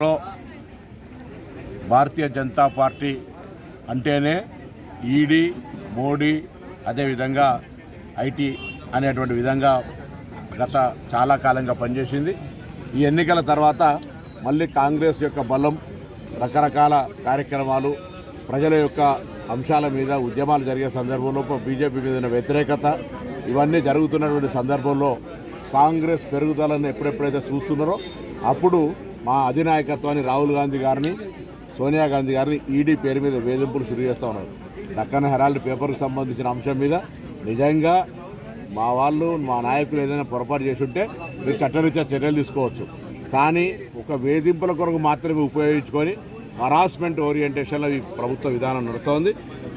లో భారతీయ జనతా పార్టీ అంటేనే ఈడీ మోడీ అదేవిధంగా ఐటీ అనేటువంటి విధంగా గత చాలా కాలంగా పనిచేసింది. ఈ ఎన్నికల తర్వాత మళ్ళీ కాంగ్రెస్ యొక్క బలం రకరకాల కార్యక్రమాలు ప్రజల యొక్క అంశాల మీద ఉద్యమాలు జరిగే సందర్భంలో బీజేపీ మీద వ్యతిరేకత ఇవన్నీ జరుగుతున్నటువంటి సందర్భంలో కాంగ్రెస్ పెరుగుదలను ఎప్పుడెప్పుడైతే చూస్తున్నారో అప్పుడు మా అధినాయకత్వాన్ని రాహుల్ గాంధీ గారిని సోనియా గాంధీ గారిని ఈడీ పేరు మీద వేధింపులు షురు చేస్తూ ఉన్నారు. దక్కన్ హెరాల్డ్ పేపర్కు సంబంధించిన అంశం మీద నిజంగా మా వాళ్ళు మా నాయకులు ఏదైనా పొరపాటు చేసి ఉంటే మీరు చట్టరీత్యా చర్యలు తీసుకోవచ్చు. కానీ ఒక వేధింపుల కొరకు మాత్రమే ఉపయోగించుకొని హరాస్మెంట్ ఓరియంటేషన్లో ఈ ప్రభుత్వ విధానం నడుస్తోంది.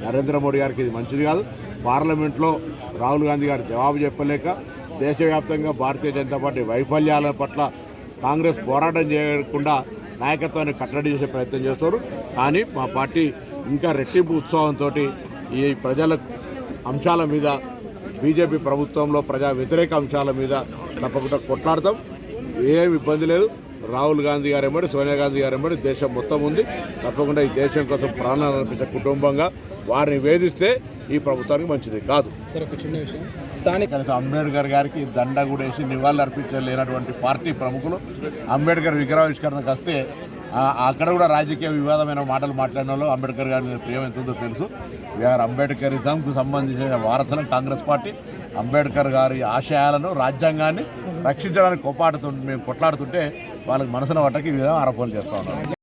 నరేంద్ర మోడీ గారికి ఇది మంచిది కాదు. పార్లమెంట్లో రాహుల్ గాంధీ గారు జవాబు చెప్పలేక దేశవ్యాప్తంగా భారతీయ జనతా పార్టీ వైఫల్యాల పట్ల కాంగ్రెస్ పోరాటం చేయకుండా నాయకత్వాన్ని కట్టడి చేసే ప్రయత్నం చేస్తారు. కానీ మా పార్టీ ఇంకా రెట్టింపు ఉత్సాహంతో ఈ ప్రజల అంశాల మీద బీజేపీ ప్రభుత్వంలో ప్రజా వ్యతిరేక అంశాల మీద తప్పకుండా కొట్లాడతాం. ఏం ఇబ్బంది లేదు. రాహుల్ గాంధీ గారు ఎంబడి సోనియా గాంధీ గారు ఎంబడి దేశం మొత్తం ఉంది. తప్పకుండా ఈ దేశం కోసం ప్రాణాలు అనిపించే కుటుంబంగా వారిని వేధిస్తే ఈ ప్రభుత్వానికి మంచిది కాదు. సార్ ఒక చిన్న విషయం. స్థానిక కనీసం అంబేద్కర్ గారికి దండ కూడా వేసి నివాళులు అర్పించలేనటువంటి పార్టీ ప్రముఖులు అంబేద్కర్ విగ్రహావిష్కరణకు వస్తే ఆ- అక్కడ కూడా రాజకీయ వివాదమైన మాటలు మాట్లాడిన వాళ్ళు అంబేద్కర్ గారి మీద ప్రేమ ఎంత ఉందో తెలుసు వీఆర్ అంబేద్కరిజంకు సంబంధించిన వారసులం కాంగ్రెస్ పార్టీ. అంబేద్కర్ గారి ఆశయాలను రాజ్యాంగాన్ని రక్షించడానికి కొప్పాడుతుంటే మేము కొట్లాడుతుంటే వాళ్ళకి మనసున పట్టకి ఈ విధంగా ఆరోపణలు చేస్తూ ఉన్నారు